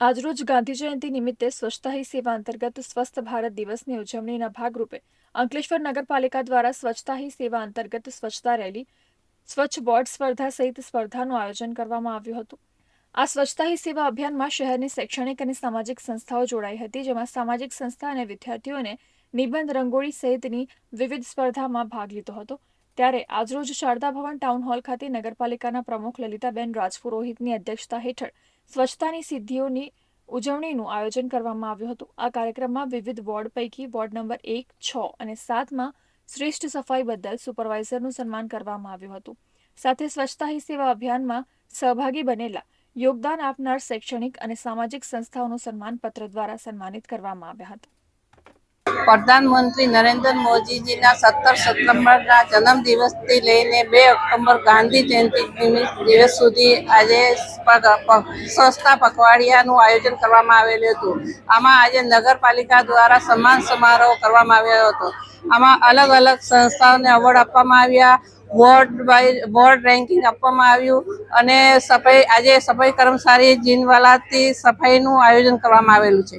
આજરોજ ગાંધી જયંતિ નિમિત્તે સ્વચ્છતા હી સેવા અંતર્ગત સ્વસ્થ ભારત દિવસની ઉજવણીના ભાગરૂપે અંકલેશ્વર નગરપાલિકા દ્વારા સ્વચ્છતા હી સેવા અંતર્ગત સ્વચ્છતા રેલી, સ્વચ્છ બોર્ડ સ્પર્ધા સહિત સ્પર્ધાનું આયોજન કરવામાં આવ્યું હતું. આ સ્વચ્છતા હી સેવા અભિયાનમાં શહેરની શૈક્ષણિક અને સામાજિક સંસ્થાઓ જોડાઈ હતી, જેમાં સામાજિક સંસ્થા અને વિદ્યાર્થીઓને નિબંધ રંગોળી સહિતની વિવિધ સ્પર્ધામાં ભાગ લીધો હતો. ત્યારે આજરોજ શારદા ભવન ટાઉન હોલ ખાતે નગરપાલિકાના પ્રમુખ લલિતાબેન રાજપુરોહિતની અધ્યક્ષતા હેઠળ સ્વચ્છતાની સિદ્ધિઓની ઉજવણીનું આયોજન કરવામાં આવ્યું હતું. આ કાર્યક્રમમાં વિવિધ વોર્ડ પૈકી વોર્ડ નંબર એક, છ અને સાતમાં શ્રેષ્ઠ સફાઈ બદલ સુપરવાઇઝરનું સન્માન કરવામાં આવ્યું હતું. સાથે સ્વચ્છતા હી સેવા અભિયાનમાં સહભાગી બનેલા, યોગદાન આપનાર શૈક્ષણિક અને સામાજિક સંસ્થાઓનું સન્માનપત્ર દ્વારા સન્માનિત કરવામાં આવ્યા હતા. પ્રધાનમંત્રી નરેન્દ્ર મોદીજીના સત્તર સપ્ટેમ્બરના જન્મદિવસથી લઈને બે ઓક્ટોબર ગાંધી જયંતિ દિવસ સુધી આજે સ્વચ્છતા પખવાડિયાનું આયોજન કરવામાં આવેલું હતું. આમાં આજે નગરપાલિકા દ્વારા સન્માન સમારોહ કરવામાં આવ્યો હતો. આમાં અલગ અલગ સંસ્થાઓને એવોર્ડ આપવામાં આવ્યા, વોર્ડ વાઇઝ, વોર્ડ રેન્કિંગ આપવામાં આવ્યું અને સફાઈ, આજે સફાઈ કર્મચારી જીનવાલાથી સફાઈનું આયોજન કરવામાં આવેલું છે.